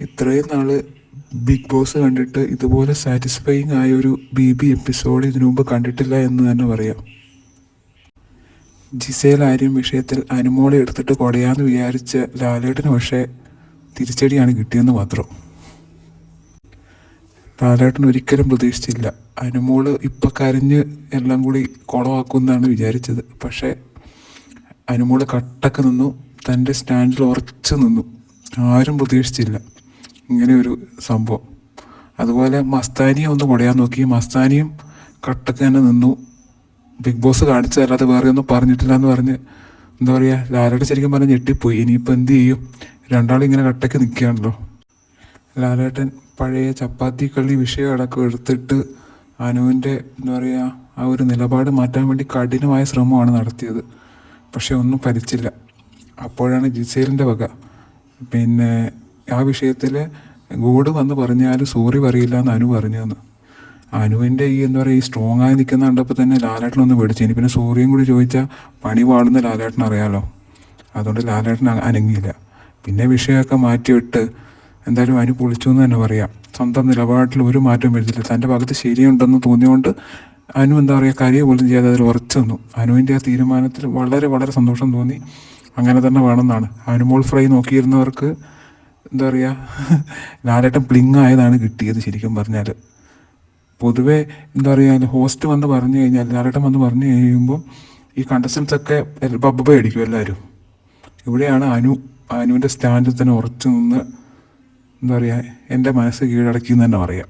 ഇത്രയും നാൾ big boss കണ്ടിട്ട് ഇതുപോലെ സാറ്റിസ്ഫൈങ് ആയ ഒരു ബി ബി എപ്പിസോഡ് ഇതിനുമുമ്പ് കണ്ടിട്ടില്ല എന്ന് തന്നെ പറയാം. ജിസേൽ ആര്യം വിഷയത്തിൽ അനുമോളെ എടുത്തിട്ട് കൊടയാന്ന് വിചാരിച്ച ലാലേട്ടന് പക്ഷേ തിരിച്ചടിയാണ് കിട്ടിയെന്ന് മാത്രം. ലാലേട്ടൻ ഒരിക്കലും പ്രതീക്ഷിച്ചില്ല. അനുമോൾ ഇപ്പം കരഞ്ഞ് എല്ലാം കൂടി കുളമാക്കുമെന്നാണ് വിചാരിച്ചത്. പക്ഷേ അനുമോൾ കട്ടക്ക് നിന്നു തന്റെ സ്റ്റാൻഡിൽ ഉറച്ചു നിന്നു. ആരും പ്രതീക്ഷിച്ചില്ല. ഇങ്ങനെ ഒരു സംഭവം. അതുപോലെ മസ്താനിയെ ഒന്ന് കുടയാൻ നോക്കി. മസ്താനിയും കട്ടക്ക് തന്നെ നിന്നു. ബിഗ് ബോസ് കാണിച്ചതല്ലാതെ വേറെ ഒന്നും പറഞ്ഞിട്ടില്ല എന്ന് പറഞ്ഞ് എന്താ പറയുക ലാലേട്ടൻ ശരിക്കും പറഞ്ഞ് ഞെട്ടിപ്പോയി. ഇനിയിപ്പോൾ എന്ത് ചെയ്യും? രണ്ടാളും ഇങ്ങനെ കട്ടക്ക് നിൽക്കുകയാണല്ലോ. ലാലേട്ടൻ പഴയ ചപ്പാത്തി കള്ളി വിഷയം അടക്കം എടുത്തിട്ട് അനുവിന്റെ എന്താ പറയുക ആ ഒരു നിലപാട് മാറ്റാൻ വേണ്ടി കഠിനമായ ശ്രമമാണ് നടത്തിയത്. പക്ഷെ ഒന്നും ഫലിച്ചില്ല. അപ്പോഴാണ് ജിസേലിന്റെ വക. പിന്നെ ആ വിഷയത്തിൽ ഗോഡ് വന്ന് പറഞ്ഞാൽ സോറി പറയില്ല എന്ന് അനു പറഞ്ഞതെന്ന് അനുവിന്റെ ഈ എന്താ പറയുക ഈ സ്ട്രോങ് ആയി നിൽക്കുന്ന കണ്ടപ്പോൾ തന്നെ ലാലേട്ടൻ ഒന്ന് പേടിച്ചു. ഇനി പിന്നെ സോറിയും കൂടി ചോദിച്ചാൽ പണി പാടുന്ന ലാലേട്ടൻ അറിയാലോ. അതുകൊണ്ട് ലാലേട്ടൻ അനങ്ങിയില്ല. പിന്നെ വിഷയമൊക്കെ മാറ്റിവിട്ട് എന്തായാലും അനു പൊളിച്ചു എന്ന് തന്നെ പറയാം. സ്വന്തം നിലപാടിൽ ഒരു മാറ്റം വരുത്തില്ല. തന്റെ ഭാഗത്ത് ശരിയുണ്ടെന്ന് തോന്നിയുകൊണ്ട് അനു എന്താ പറയുക കരിയെ പോലും ചെയ്യാതെ അതിൽ ഉറച്ചു അനുവിന്റെ ആ തീരുമാനത്തിൽ വളരെ വളരെ സന്തോഷം തോന്നി. അങ്ങനെ തന്നെ വേണമെന്നാണ്. അനുമോൾ ഫ്രൈ നോക്കിയിരുന്നവർക്ക് എന്താ പറയുക ലാലേട്ടൻ ബ്ലിങ് ആയതാണ് കിട്ടിയത് ശരിക്കും പറഞ്ഞാൽ പൊതുവേ എന്താ പറയുക ഹോസ്റ്റ് വന്ന് പറഞ്ഞു കഴിഞ്ഞാൽ ലാലേട്ടൻ വന്ന് പറഞ്ഞു കഴിയുമ്പോൾ ഈ കണ്ടസ്റ്റൻസ് ഒക്കെ ബബ്ബ അടിക്കും എല്ലാവരും ഇവിടെയാണ് അനു അനുവിന്റെ സ്റ്റാൻഡിൽ തന്നെ ഉറച്ചു നിന്ന് എന്താ പറയുക എന്റെ മനസ്സ് കീഴടക്കി എന്ന് തന്നെ പറയാം.